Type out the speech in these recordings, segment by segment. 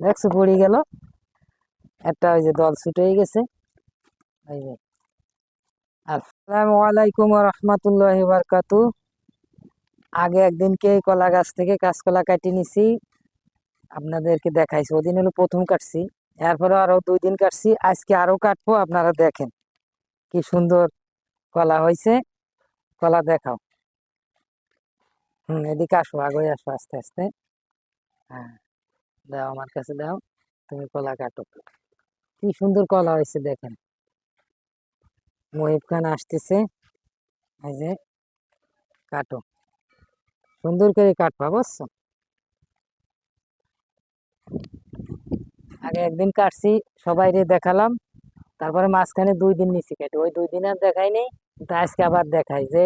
দেখছ, পড়ে গেল। একটা ওই যে দল ছুটে গেছে। ওই যে। আসসালামু আলাইকুম রহমতুল্লাহ বারকাতু আগে একদিনকে কলা গাছ থেকে কাঁচকলা কাটি নিছি, আপনাদেরকে দেখাইছি। ওদিন হলো প্রথম কাটছি, এরপরে আরও দুই দিন কাটছি। আজকে আরও কাটবো, আপনারা দেখেন কি সুন্দর কলা হয়েছে কলা দেখাও। হুম, এদিকে আসো, আগে আসো আস্তে আস্তে। হ্যাঁ। দাও আমার কাছে দাও, তুমি কলা কাটো। কি সুন্দর কলা হয়েছে দেখেন। মহিব খান আসতেছে, এই যে কাটো। সুন্দর করে কাটবা, বুঝছ? আগে একদিন কাটছি, সবাইরে দেখালাম, তারপরে মাঝখানে দুই দিন নিচে কেটে, ওই দুই দিন আর দেখাই নেই, কিন্তু আজকে আবার দেখাই যে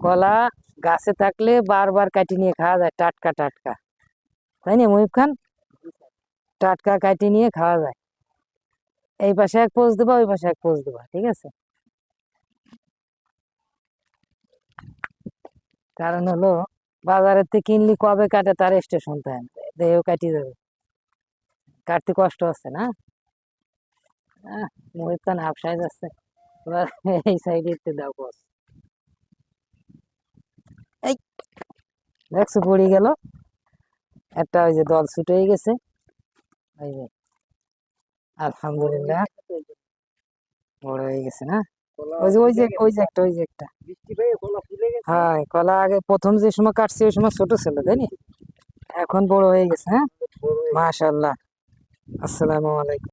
কলা গাছে থাকলে বারবার কাটি নিয়ে খাওয়া যায়, টাটকা টাটকা। তাই না, মহিব খান? টাটকা কাটি নিয়ে খাওয়া যায়। এই পাশে এক পোজ দেবা, ওই পাশে এক পোজ দেবা, ঠিক আছে? কারণ হলো, বাজারের থেকে কিনলি কবে কাটে তার স্টেশন থাকে না দেহ কাটি যাবে। কাটতে কষ্ট আছে না? মহিব খান হাফ সাইজ আছে। এবার এই সাইডে দাও বস দেখছ, পড়ে গেল। একটা ওই যে দল ছুটে গেছে। ওই যে আলহামদুলিল্লাহ। বড় হয়ে গেছে না? ওই যে ওই যে ওই যে একটা ওই যে একটা। হ্যাঁ কলা আগে প্রথম যে সময় কাটছি ওই সময় ছোট ছিল তাই এখন বড় হয়ে গেছে হ্যাঁ? মাশাল্লাহ আসসালামু আলাইকুম।